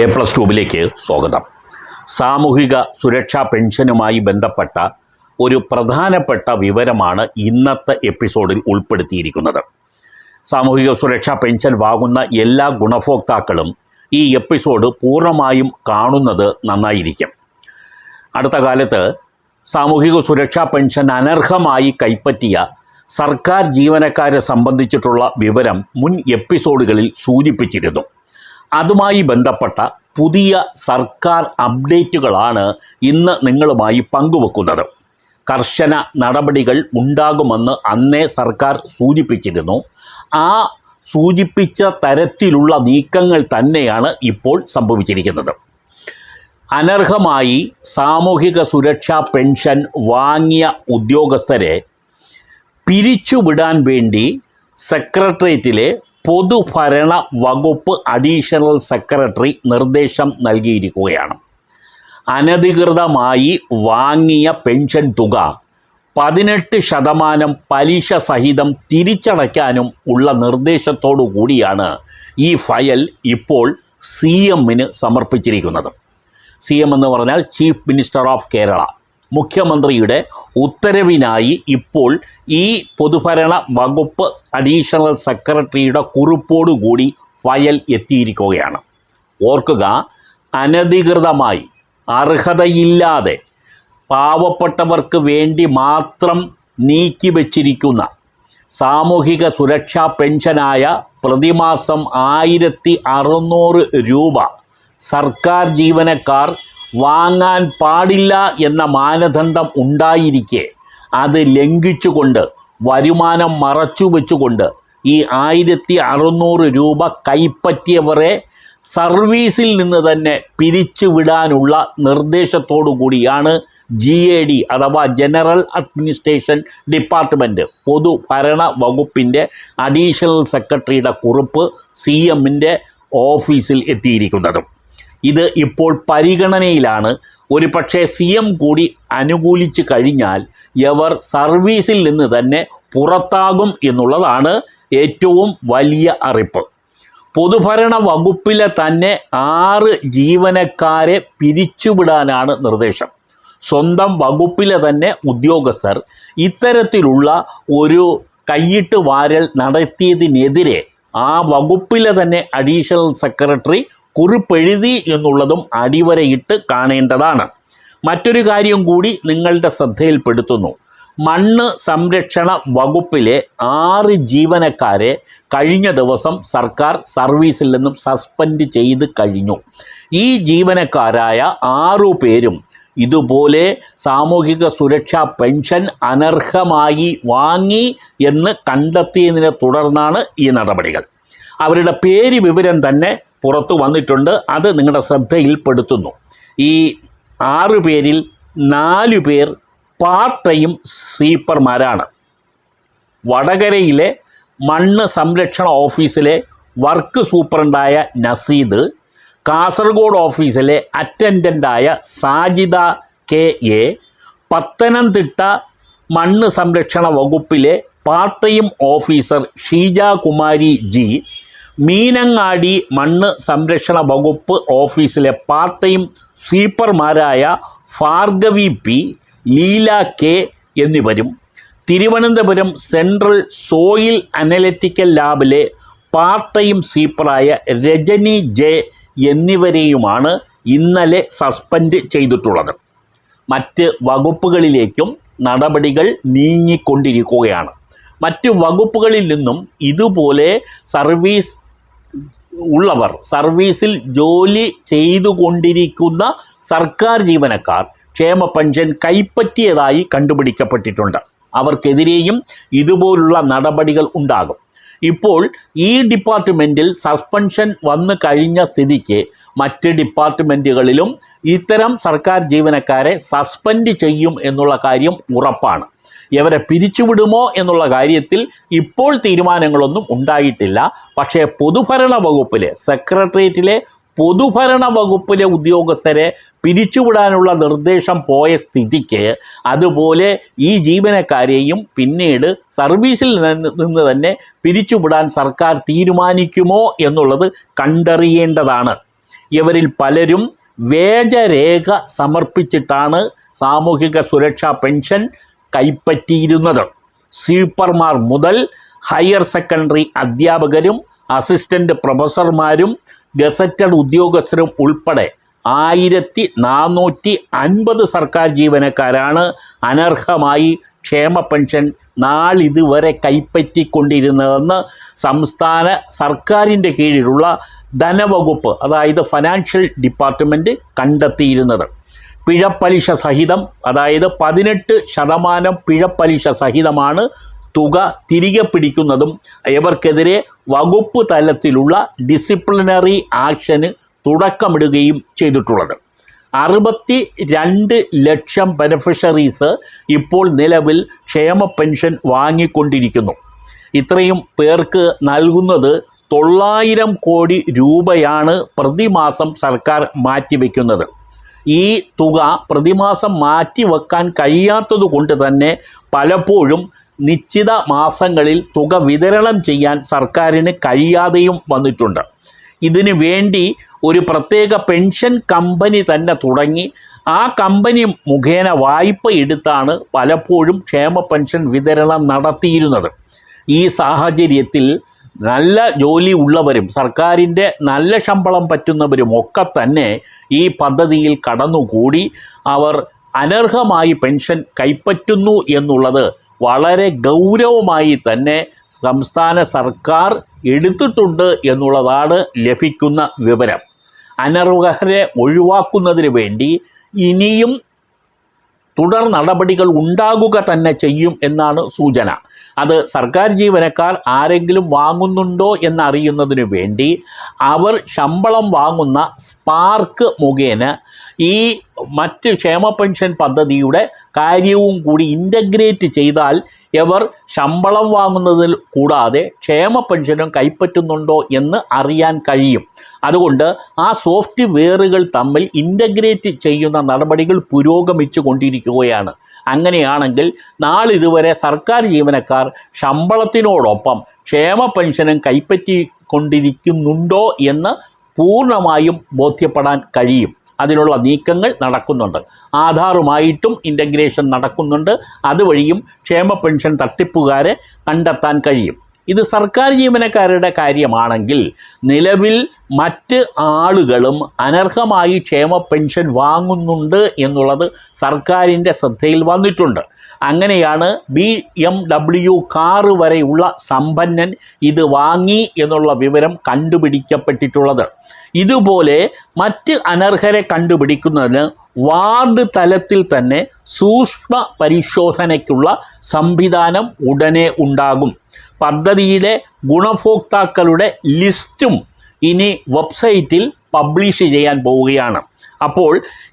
A plus ട്യൂബിലേക്ക് സ്വാഗതം. സാമൂഹിക സുരക്ഷാ പെൻഷനുമായി ബന്ധപ്പെട്ട ഒരു പ്രധാനപ്പെട്ട വിവരമാണ് ഇന്നത്തെ എപ്പിസോഡിൽ ഉൾപ്പെടുത്തിയിരിക്കുന്നത്. സാമൂഹിക സുരക്ഷാ പെൻഷൻ വാങ്ങുന്ന എല്ലാ ഗുണഭോക്താക്കളും ഈ എപ്പിസോഡ് പൂർണമായും കാണുന്നത് നന്നായിരിക്കും. അടുത്ത കാലത്ത് സാമൂഹിക സുരക്ഷാ പെൻഷൻ അനർഹമായി കൈപ്പറ്റിയ സർക്കാർ ജീവനക്കാരെ സംബന്ധിച്ചിട്ടുള്ള വിവരം മുൻ എപ്പിസോഡുകളിൽ സൂചിപ്പിച്ചിരുന്നു. അതുമായി ബന്ധപ്പെട്ട പുതിയ സർക്കാർ അപ്ഡേറ്റുകളാണ് ഇന്ന് നിങ്ങളുമായി പങ്കുവെക്കുന്നത്. കർശന നടപടികൾ ഉണ്ടാകുമെന്ന് അന്നേ സർക്കാർ സൂചിപ്പിച്ചിരുന്നു. ആ സൂചിപ്പിച്ച തരത്തിലുള്ള നീക്കങ്ങൾ തന്നെയാണ് ഇപ്പോൾ സംഭവിച്ചിരിക്കുന്നത്. അനർഹമായി സാമൂഹിക സുരക്ഷാ പെൻഷൻ വാങ്ങിയ ഉദ്യോഗസ്ഥരെ പിരിച്ചുവിടാൻ വേണ്ടി സെക്രട്ടേറിയറ്റിലെ പൊതുഭരണ വകുപ്പ് അഡീഷണൽ സെക്രട്ടറി നിർദ്ദേശം നൽകിയിരിക്കുകയാണ്. അനധികൃതമായി വാങ്ങിയ പെൻഷൻ തുക പതിനെട്ട് ശതമാനം പലിശ സഹിതം തിരിച്ചടയ്ക്കാനും ഉള്ള നിർദ്ദേശത്തോടു കൂടിയാണ് ഈ ഫയൽ ഇപ്പോൾ സി എമ്മിന് സമർപ്പിച്ചിരിക്കുന്നത്. സി എം എന്ന് പറഞ്ഞാൽ ചീഫ് മിനിസ്റ്റർ ഓഫ് കേരള. മുഖ്യമന്ത്രിയുടെ ഉത്തരവിനായി ഇപ്പോൾ ഈ പൊതുഭരണ വകുപ്പ് അഡീഷണൽ സെക്രട്ടറിയുടെ കുറിപ്പോടുകൂടി ഫയൽ എത്തിയിരിക്കുകയാണ്. ഓർക്കുക അനധികൃതമായി അർഹതയില്ലാതെ പാവപ്പെട്ടവർക്ക് വേണ്ടി മാത്രം നീക്കി വച്ചിരിക്കുന്ന സാമൂഹിക സുരക്ഷാ പെൻഷനായ പ്രതിമാസം ആയിരത്തി അറുന്നൂറ് രൂപ സർക്കാർ ജീവനക്കാർ വാങ്ങാൻ പാടില്ല എന്ന മാനദണ്ഡം ഉണ്ടായിരിക്കെ. അത് ലംഘിച്ചുകൊണ്ട് വരുമാനം മറച്ചു വെച്ചുകൊണ്ട് ഈ ആയിരത്തി അറുന്നൂറ് രൂപ കൈപ്പറ്റിയവരെ സർവീസിൽ നിന്ന് തന്നെ പിരിച്ചുവിടാനുള്ള നിർദ്ദേശത്തോടു കൂടിയാണ് ജി എ ഡി അഥവാ ജനറൽ അഡ്മിനിസ്ട്രേഷൻ ഡിപ്പാർട്ട്മെന്റ് പൊതുഭരണ വകുപ്പിന്റെ അഡീഷണൽ സെക്രട്ടറിയുടെ കുറിപ്പ് സി എമ്മിന്റെ ഓഫീസിൽ എത്തിയിരിക്കുന്നതും. ഇത് ഇപ്പോൾ പരിഗണനയിലാണ്. ഒരു പക്ഷേ സി എം കൂടി അനുകൂലിച്ച് കഴിഞ്ഞാൽ ഇവർ സർവീസിൽ നിന്ന് തന്നെ പുറത്താകും എന്നുള്ളതാണ് ഏറ്റവും വലിയ അറിപ്പ് പൊതുഭരണ വകുപ്പിലെ തന്നെ ആറ് ജീവനക്കാരെ പിരിച്ചുവിടാനാണ് നിർദ്ദേശം. സ്വന്തം വകുപ്പിലെ തന്നെ ഉദ്യോഗസ്ഥർ ഇത്തരത്തിലുള്ള ഒരു കൈയിട്ട് വാരൽ നടത്തിയതിനെതിരെ ആ വകുപ്പിലെ തന്നെ അഡീഷണൽ സെക്രട്ടറി കുറിപ്പെഴുതി എന്നുള്ളതും അടിവരയിട്ട് കാണേണ്ടതാണ്. മറ്റൊരു കാര്യം കൂടി നിങ്ങളുടെ ശ്രദ്ധയിൽപ്പെടുത്തുന്നു. മണ്ണ് സംരക്ഷണ വകുപ്പിലെ ആറ് ജീവനക്കാരെ കഴിഞ്ഞ ദിവസം സർക്കാർ സർവീസിൽ നിന്നും സസ്പെൻഡ് ചെയ്ത് കഴിഞ്ഞു. ഈ ജീവനക്കാരായ ആറു പേരും ഇതുപോലെ സാമൂഹിക സുരക്ഷാ പെൻഷൻ അനർഹമായി വാങ്ങി എന്ന് കണ്ടെത്തിയതിനെ തുടർന്നാണ് ഈ നടപടികൾ. അവരുടെ പേര് വിവരം തന്നെ പുറത്തു വന്നിട്ടുണ്ട്. അത് നിങ്ങളുടെ ശ്രദ്ധയിൽപ്പെടുത്തുന്നു. ഈ ആറ് പേരിൽ നാലു പേർ പാർട്ട് ടൈം സ്വീപ്പർമാരാണ്. വടകരയിലെ മണ്ണ് സംരക്ഷണ ഓഫീസിലെ വർക്ക് സൂപ്രണ്ടായ നസീദ് കാസർഗോഡ് ഓഫീസിലെ അറ്റൻഡന്റായ സാജിദ കെ എ പത്തനംതിട്ട മണ്ണ് സംരക്ഷണ വകുപ്പിലെ part time officer Sheeja Kumari G Meenangadi മണ്ണ് സംരക്ഷണ വകുപ്പ് ഓഫീസിലെ പാർട്ട് ടൈം സ്വീപ്പർമാരായ ഭാർഗവി പി ലീല കെ എന്നിവരും തിരുവനന്തപുരം സെൻട്രൽ സോയിൽ അനലറ്റിക്കൽ ലാബിലെ പാർട്ട് ടൈം സ്വീപ്പറായ രജനി ജെ എന്നിവരെയുമാണ് ഇന്നലെ സസ്പെൻഡ് ചെയ്തിട്ടുള്ളത്. മറ്റ് വകുപ്പുകളിലേക്കും നടപടികൾ നീങ്ങിക്കൊണ്ടിരിക്കുകയാണ്. മറ്റ് വകുപ്പുകളിൽ നിന്നും ഇതുപോലെ സർവീസ് ഉള്ളവർ സർവീസിൽ ജോലി ചെയ്തു കൊണ്ടിരിക്കുന്ന സർക്കാർ ജീവനക്കാർ ക്ഷേമ പെൻഷൻ കൈപ്പറ്റിയതായി കണ്ടുപിടിക്കപ്പെട്ടിട്ടുണ്ട്. അവർക്കെതിരെയും ഇതുപോലുള്ള നടപടികൾ ഉണ്ടാകും. ഇപ്പോൾ ഈ ഡിപ്പാർട്ട്മെന്റിൽ സസ്പെൻഷൻ വന്നു കഴിഞ്ഞ സ്ഥിതിക്ക് മറ്റ് ഡിപ്പാർട്ട്മെന്റുകളിലും ഇത്തരം സർക്കാർ ജീവനക്കാരെ സസ്പെൻഡ് ചെയ്യും എന്നുള്ള കാര്യം ഉറപ്പാണ്. ഇവരെ പിരിച്ചുവിടുമോ എന്നുള്ള കാര്യത്തിൽ ഇപ്പോൾ തീരുമാനങ്ങളൊന്നും ഉണ്ടായിട്ടില്ല. പക്ഷേ പൊതുഭരണ വകുപ്പിലെ സെക്രട്ടേറിയറ്റിലെ പൊതുഭരണ വകുപ്പിലെ ഉദ്യോഗസ്ഥരെ പിരിച്ചുവിടാനുള്ള നിർദ്ദേശം പോയ സ്ഥിതിക്ക് അതുപോലെ ഈ ജീവനക്കാരെയും പിന്നീട് സർവീസിൽ നിന്ന് തന്നെ പിരിച്ചുവിടാൻ സർക്കാർ തീരുമാനിക്കുമോ എന്നുള്ളത് കണ്ടറിയേണ്ടതാണ്. ഇവരിൽ പലരും വേജരേഖ സമർപ്പിച്ചിട്ടാണ് സാമൂഹിക സുരക്ഷാ പെൻഷൻ കൈപ്പറ്റിയിരുന്നത്. സ്വീപ്പർമാർ മുതൽ ഹയർ സെക്കൻഡറി അധ്യാപകരും അസിസ്റ്റന്റ് പ്രൊഫസർമാരും ഗസറ്റഡ് ഉദ്യോഗസ്ഥരും ഉൾപ്പെടെ ആയിരത്തി നാനൂറ്റി അൻപത് സർക്കാർ ജീവനക്കാരാണ് അനർഹമായി ക്ഷേമ പെൻഷൻ നാളിതുവരെ കൈപ്പറ്റിക്കൊണ്ടിരുന്നതെന്ന് സംസ്ഥാന സർക്കാരിന്റെ കീഴിലുള്ള ധനവകുപ്പ് അതായത് ഫിനാൻഷ്യൽ ഡിപ്പാർട്ട്മെന്റ് കണ്ടെത്തിയിരുന്നത്. പിഴപ്പലിശ സഹിതം അതായത് പതിനെട്ട് ശതമാനം പിഴപ്പലിശ സഹിതമാണ് തുക തിരികെ പിടിക്കുന്നതും ഇവർക്കെതിരെ വകുപ്പ് തലത്തിലുള്ള ഡിസിപ്ലിനറി ആക്ഷന് തുടക്കമിടുകയും ചെയ്തിട്ടുള്ളത്. അറുപത്തി രണ്ട് ലക്ഷം ബെനഫിഷ്യറീസ് ഇപ്പോൾ നിലവിൽ ക്ഷേമ പെൻഷൻ വാങ്ങിക്കൊണ്ടിരിക്കുന്നു. ഇത്രയും പേർക്ക് നൽകുന്നത് തൊള്ളായിരം കോടി രൂപയാണ് പ്രതിമാസം സർക്കാർ മാറ്റിവെക്കുന്നത്. ഈ തുക പ്രതിമാസം മാറ്റി വെക്കാൻ കഴിയാത്തത് കൊണ്ട് തന്നെ പലപ്പോഴും നിശ്ചിത മാസങ്ങളിൽ തുക വിതരണം ചെയ്യാൻ സർക്കാരിന് കഴിയാതെയും വന്നിട്ടുണ്ട്. ഇതിനു വേണ്ടി ഒരു പ്രത്യേക പെൻഷൻ കമ്പനി തന്നെ തുടങ്ങി. ആ കമ്പനി മുഖേന വായ്പ എടുത്താണ് പലപ്പോഴും ക്ഷേമ പെൻഷൻ വിതരണം നടത്തിയിരുന്നത്. ഈ സാഹചര്യത്തിൽ നല്ല ജോലി ഉള്ളവരും സർക്കാരിന്റെ നല്ല ശമ്പളം പറ്റുന്നവരും ഒക്കെ തന്നെ ഈ പദ്ധതിയിൽ കടന്നുകൂടി അവർ അനർഹമായി പെൻഷൻ കൈപ്പറ്റുന്നു എന്നുള്ളത് വളരെ ഗൗരവമായി തന്നെ സംസ്ഥാന സർക്കാർ എടുത്തിട്ടുണ്ട് എന്നുള്ളതാണ് ലഭിക്കുന്ന വിവരം. അനർഹരെ ഒഴിവാക്കുന്നതിന് വേണ്ടി ഇനിയും തുടർ നടപടികൾ ഉണ്ടാകുക തന്നെ ചെയ്യും എന്നാണ് സൂചന. അത് സർക്കാർ ജീവനക്കാർ ആരെങ്കിലും വാങ്ങുന്നുണ്ടോ എന്നറിയുന്നതിന് വേണ്ടി അവർ ശമ്പളം വാങ്ങുന്ന സ്പാർക്ക് മുഖേന ഈ മറ്റ് ക്ഷേമ പെൻഷൻ പദ്ധതിയുടെ കാര്യവും കൂടി ഇന്റഗ്രേറ്റ് ചെയ്താൽ ഇവർ ശമ്പളം വാങ്ങുന്നതിൽ കൂടാതെ ക്ഷേമ പെൻഷനും കൈപ്പറ്റുന്നുണ്ടോ എന്ന് അറിയാൻ കഴിയും. അതുകൊണ്ട് ആ സോഫ്റ്റ്വെയറുകൾ തമ്മിൽ ഇന്റഗ്രേറ്റ് ചെയ്യുന്ന നടപടികൾ പുരോഗമിച്ചു കൊണ്ടിരിക്കുകയാണ് അങ്ങനെയാണെങ്കിൽ നാളിതുവരെ സർക്കാർ ജീവനക്കാർ ശമ്പളത്തിനോടൊപ്പം ക്ഷേമ പെൻഷനും കൈപ്പറ്റിക്കൊണ്ടിരിക്കുന്നുണ്ടോ എന്ന് പൂർണമായും ബോധ്യപ്പെടാൻ കഴിയും. അതിനുള്ള നീക്കങ്ങൾ നടക്കുന്നുണ്ട്. ആധാറുമായിട്ടും ഇന്റഗ്രേഷൻ നടക്കുന്നുണ്ട്. അതുവഴിയും ക്ഷേമ പെൻഷൻ തട്ടിപ്പുകാരെ കണ്ടെത്താൻ കഴിയും. ഇത് സർക്കാർ ജീവനക്കാരുടെ കാര്യമാണെങ്കിൽ നിലവിൽ മറ്റ് ആളുകളും അനർഹമായി ക്ഷേമ പെൻഷൻ വാങ്ങുന്നുണ്ട് എന്നുള്ളത് സർക്കാരിന്റെ ശ്രദ്ധയിൽ വന്നിട്ടുണ്ട്. അങ്ങനെയാണ് ബി എം ഡബ്ല്യു കാറ് വരെയുള്ള സമ്പന്നൻ ഇത് വാങ്ങി എന്നുള്ള വിവരം കണ്ടുപിടിക്കപ്പെട്ടിട്ടുള്ളത്. ഇതുപോലെ മറ്റ് അനർഹരെ കണ്ടുപിടിക്കുന്നതിന് വാർഡ് തലത്തിൽ തന്നെ സൂക്ഷ്മ പരിശോധനയ്ക്കുള്ള സംവിധാനം ഉടനെ ഉണ്ടാകും. പദ്ധതിയിലെ ഗുണഭോക്താക്കളുടെ ലിസ്റ്റും ഇനി വെബ്സൈറ്റിൽ പബ്ലിഷ് ചെയ്യാൻ പോവുകയാണ്. അപ്പോൾ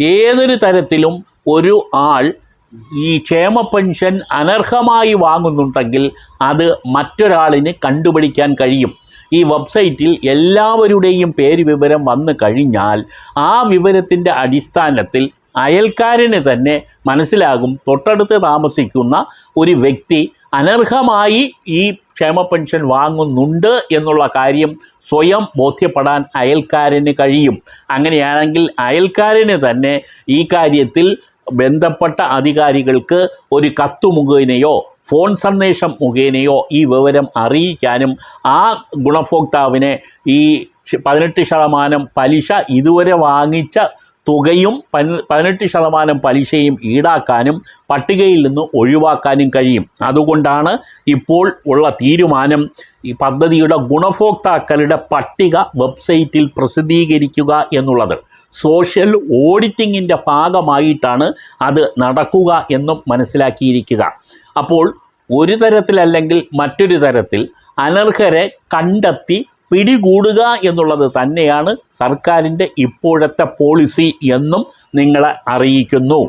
ഏതൊരു തരത്തിലും ഒരു ആൾ ഈ ക്ഷേമ പെൻഷൻ അനർഹമായി വാങ്ങുന്നുണ്ടെങ്കിൽ അത് മറ്റൊരാളിന് കണ്ടുപിടിക്കാൻ കഴിയും. ഈ വെബ്സൈറ്റിൽ എല്ലാവരുടെയും പേര് വിവരം വന്നു കഴിഞ്ഞാൽ ആ വിവരത്തിന്റെ അടിസ്ഥാനത്തിൽ അയൽക്കാരന് തന്നെ മനസ്സിലാകും തൊട്ടടുത്ത് താമസിക്കുന്ന ഒരു വ്യക്തി അനർഹമായി ഈ ക്ഷേമ പെൻഷൻ വാങ്ങുന്നുണ്ട് എന്നുള്ള കാര്യം സ്വയം ബോധ്യപ്പെടാൻ അയൽക്കാരന് കഴിയും. അങ്ങനെയാണെങ്കിൽ അയൽക്കാരന് തന്നെ ഈ കാര്യത്തിൽ ബന്ധപ്പെട്ട അധികാരികൾക്ക് ഒരു കത്തു മുഖേനയോ ഫോൺ സന്ദേശം മുഖേനയോ ഈ വിവരം അറിയിക്കാനും ആ ഗുണഭോക്താവിനെ ഈ പതിനെട്ട് ശതമാനം പലിശ ഇതുവരെ വാങ്ങിച്ച തുകയും പതിനെട്ട് ശതമാനം പലിശയും ഈടാക്കാനും പട്ടികയിൽ നിന്ന് ഒഴിവാക്കാനും കഴിയും. അതുകൊണ്ടാണ് ഇപ്പോൾ ഉള്ള തീരുമാനം ഈ പദ്ധതിയുടെ ഗുണഭോക്താക്കളുടെ പട്ടിക വെബ്സൈറ്റിൽ പ്രസിദ്ധീകരിക്കുക എന്നുള്ളത്. സോഷ്യൽ ഓഡിറ്റിങ്ങിന്റെ ഭാഗമായിട്ടാണ് അത് നടക്കുക എന്നും മനസ്സിലാക്കിയിരിക്കുക. അപ്പോൾ ഒരു തരത്തിലല്ലെങ്കിൽ മറ്റൊരു തരത്തിൽ അനർഹരെ കണ്ടെത്തി പിടികൂടുക എന്നുള്ളത് തന്നെയാണ് സർക്കാരിന്റെ ഇപ്പോഴത്തെ പോളിസി എന്നും നിങ്ങളെ അറിയിക്കുന്നു.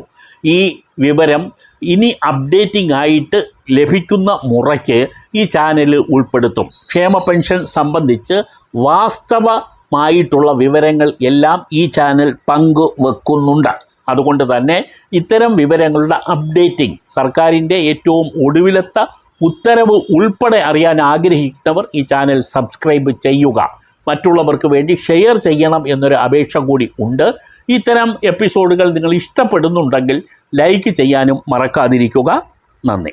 ഈ വിവരം ഇനി അപ്ഡേറ്റിംഗ് ആയിട്ട് ലഭിക്കുന്ന മുറയ്ക്ക് ഈ ചാനൽ ഉൾപ്പെടുത്തും. ക്ഷേമ പെൻഷൻ സംബന്ധിച്ച് വാസ്തവമായിട്ടുള്ള വിവരങ്ങൾ എല്ലാം ഈ ചാനൽ പങ്കുവെക്കുന്നുണ്ട്. അതുകൊണ്ട് തന്നെ ഇത്തരം വിവരങ്ങളുടെ അപ്ഡേറ്റിംഗ് സർക്കാരിന്റെ ഏറ്റവും ഒടുവിലത്തെ ഉത്തരവ് ഉൾപ്പെടെ അറിയാൻ ആഗ്രഹിക്കുന്നവർ ഈ ചാനൽ സബ്സ്ക്രൈബ് ചെയ്യുക. മറ്റുള്ളവർക്ക് വേണ്ടി ഷെയർ ചെയ്യണം എന്നൊരു അപേക്ഷ കൂടി ഉണ്ട്. ഇത്തരം എപ്പിസോഡുകൾ നിങ്ങൾ ഇഷ്ടപ്പെടുന്നുണ്ടെങ്കിൽ ലൈക്ക് ചെയ്യാനും മറക്കാതിരിക്കുക. നന്ദി.